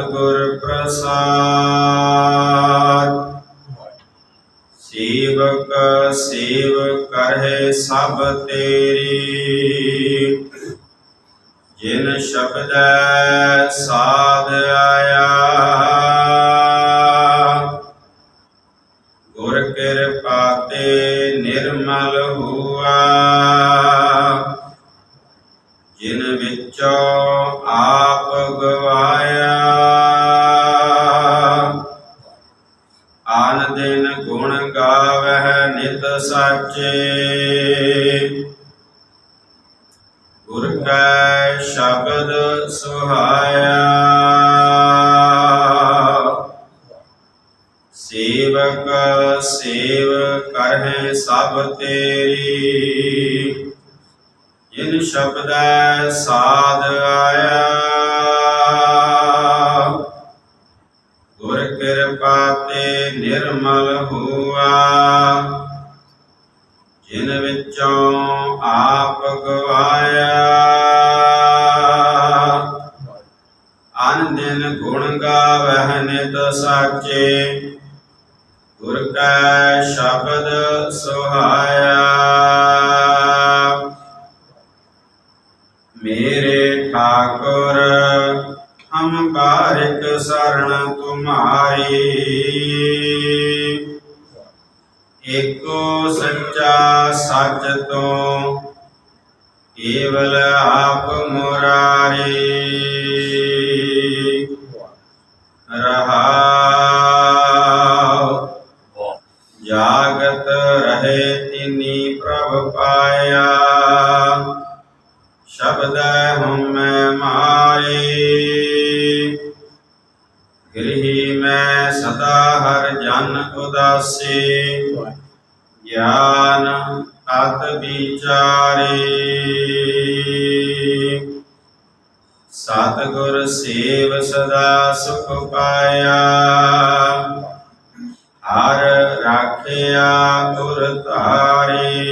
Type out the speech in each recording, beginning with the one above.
ਸਤਿਗੁਰ ਪ੍ਰਸਾਦ ਸੇਵਕ ਸੇਵ ਕਰਹਿ ਸਭ ਤੇਰੀ। ਜਿਨ ਸ਼ਬਦੈ ਸਾਧ ਆਇਆ। ਗੁਰ ਕਿਰਪਾ ਤੇ ਨਿਰਮਲ ਹੁਆ। ਜਿਨ ਵਿੱਚੋਂ ਸਾਚੇ। ਗੁਰ ਕੈ ਸ਼ਬਦ ਸੁਹਾਇਆ। ਸੇਵਕ ਸੇਵ ਕਰਹਿ ਸਭ ਤੇਰੀ। ਜਿਨ ਸ਼ਬਦੈ ਸਾਧ ਆਇਆ। ਗੁਰ ਕਿਰਪਾ ਤੇ ਨਿਰਮਲ ਹੁਆ। ਵਿੱਚੋਂ ਆਪ ਗਵਾਇਆ। ਅਨ ਦਿਨ ਗੁਣ ਗਾਵਹਿ ਨਿਤ ਸਾਚੇ, ਗੁਰ ਕੈ ਸ਼ਬਦ ਸੁਹਾਇਆ। ਮੇਰੇ ਠਾਕੁਰ ਹਮ ਬਾਰਿਕ ਸਰਣ ਤੁਮਾਰੀ। ਏਕੋ ਸੱਚਾ ਸੱਚ ਤੋਂ ਕੇਵਲ ਆਪ ਮੁਰਾਰੀ। ਰਹਾਉ। ਜਾਗਤ ਰਹੇ ਤਿਨੀ ਪ੍ਰਭ ਪਾਇਆ। ਸ਼ਬਦ ਹਮੈ ਮਾਰੇ। ਸਦਾ ਹਰ ਜਨ ਉਦਾਸੀ। ਗਿਆਨ ਅਤ ਵਿਚਾਰੇ। ਸਤਿਗੁਰ ਸੇਵ ਸਦਾ ਸੁਖ ਪਾਇਆ। ਹਰ ਰਾਖਿਆ ਗੁਰ ਧਾਰੇ।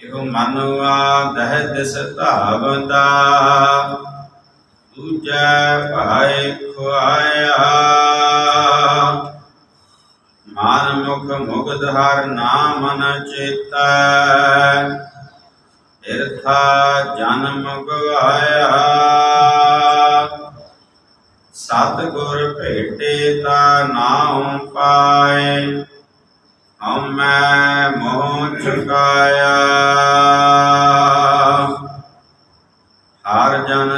ਇਹੋ ਮਨੁਆ ਦਹਿ ਦਿਸ ਧਾਵੰਦਾ ਦੂਜੈ ਭਾਇ ਖੁਆਇਆ। ਮਨ ਮੁਖ ਮੁਗਧ ਹਰ ਨਾਮ ਨ ਚੇਤਾ। ਇਰਥਾ ਜਨਮ ਗਵਾਇਆ। ਸਤ ਗੁਰ ਭੇਟੇ ਤਾ ਨਾਉ ਪਾਏ। ਹਮੈ ਮੋਹ ਚੁਕਾਇਆ।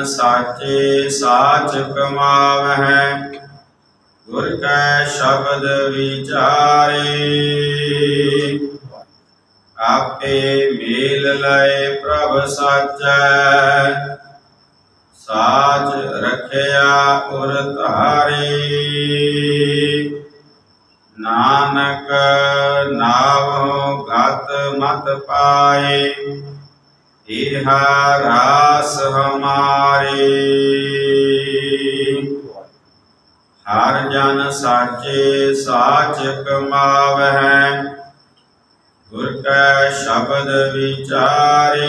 ਸਾਚੇ ਸਾਚ ਕਮਾਵਹਿ, ਗੁਰ ਕੈ ਸ਼ਬਦ ਵਿਚਾਰੇ। ਆਪੇ ਮੇਲ ਲਏ ਪ੍ਰਭ ਸਾਚੈ, ਸਾਚ ਰਖਿਆ ਉਰ ਧਾਰੇ। ਨਾਨਕ ਨਾਵ ਗਤ ਮਤ ਪਾਏ ਇਹਾ ਰਾਸ ਹਮਾਰੇ। ਹਰ ਜਨ ਸਾਚੇ ਸਾਚ ਕਮਾਵਹਿ ਗੁਰ ਕੈ ਸ਼ਬਦ ਵਿਚਾਰੇ।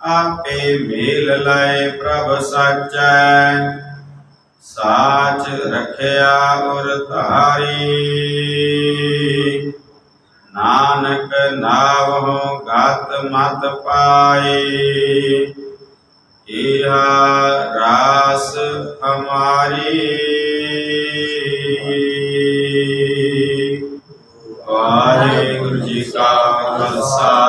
ਆਪੇ ਮੇਲ ਲਏ ਪ੍ਰਭ ਸਾਚੈ, ਸਾਚ ਰਖਿਆ ਉਰ ਧਾਰੀ। ਨਾਨਕ ਨਾਵਹੁ ਗਤ ਮਤ ਪਾਏ। ਇਹਾ ਰਾਸ ਹਮਾਰੀ। ਵਾਹਿਗੁਰੂ ਜੀ ਕਾ ਖਾਲਸਾ।